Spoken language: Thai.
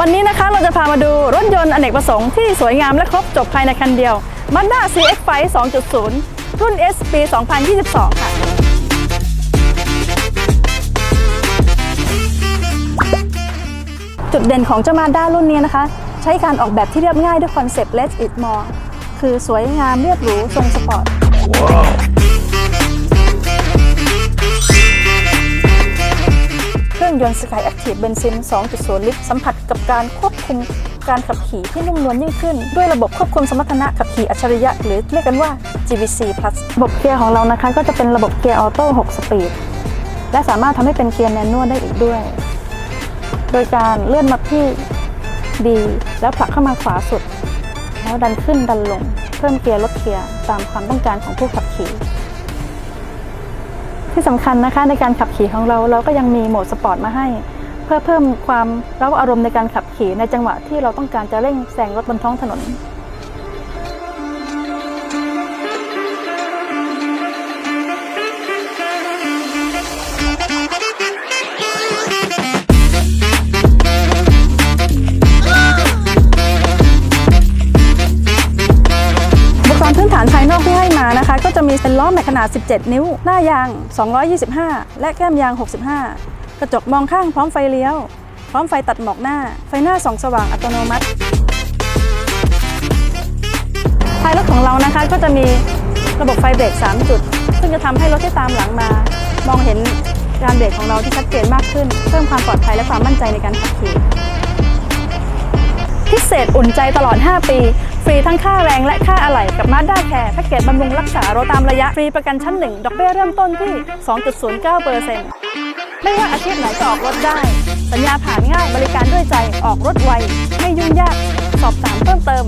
วันนี้นะคะเราจะพามาดูรถยนต์อเนกประสงค์ที่สวยงามและครบจบภายในคันเดียว Mazda CX-5 2.0 รุ่น S ปี 2022 ค่ะจุดเด่นของเจ้า Mazda รุ่นนี้นะคะ ใช้การออกแบบที่เรียบง่ายด้วยคอนเซปต์ Less is more คือสวยงามเรียบหรูทรงสปอร์ต เครื่องยนต์ Sky Active เบนซิน 2.0 ลิตร สัมผัสกับการควบคุมการขับขี่ที่นุ่มนวลยิ่งขึ้น ด้วยระบบควบคุมสมรรถนะขับขี่อัจฉริยะ หรือเรียกกันว่า GVC Plus ระบบเกียร์ของเรานะคะ ก็จะเป็นระบบเกียร์ออโต้ 6 สปีด และสามารถทำให้เป็นเกียร์แมนนวลได้อีกด้วย โดยการเลื่อนมาที่ D แล้วผลักเข้ามาขวาสุด แล้วดันขึ้นดันลง เพิ่มเกียร์ลดเกียร์ตามความต้องการของผู้ขับขี่ ที่สำคัญนะคะในการขับขี่ของเราเราก็ยังมีโหมดสปอร์ตมาให้ เพื่อเพิ่มความเร้าอารมณ์ในการขับขี่ในจังหวะที่เราต้องการจะเร่งแซงรถบนท้องถนน มานะคะก็จะมีเป็นล้อแม็กขนาด 17 นิ้ว หน้ายาง 225 และแก้มยาง 65 กระจกมองข้างพร้อมไฟเลี้ยว พร้อมไฟตัดหมอกหน้า ไฟหน้าส่องสว่างอัตโนมัติท้ายรถของเรานะคะก็จะมีระบบไฟเบรก 3 จุด ซึ่งจะทำให้รถที่ตามหลังมา มองเห็นการเบรกของเราที่ชัดเจนมากขึ้น เพิ่มความปลอดภัยและความมั่นใจในการขับขี่ พิเศษอุ่นใจตลอด 5 ปี ฟรีทั้งค่าแรงและค่าอะไหล่กับมาด้าแคร์แพ็กเกจบำรุงรักษารถตามระยะ ฟรีประกันชั้น 1 ดอกเบี้ยเริ่มต้นที่ 2.09%ไม่ว่าอาชีพไหนก็ออกรถได้ สัญญาผ่านง่ายบริการด้วยใจออกรถไว ไม่ยุ่งยาก สอบถามเพิ่มเติม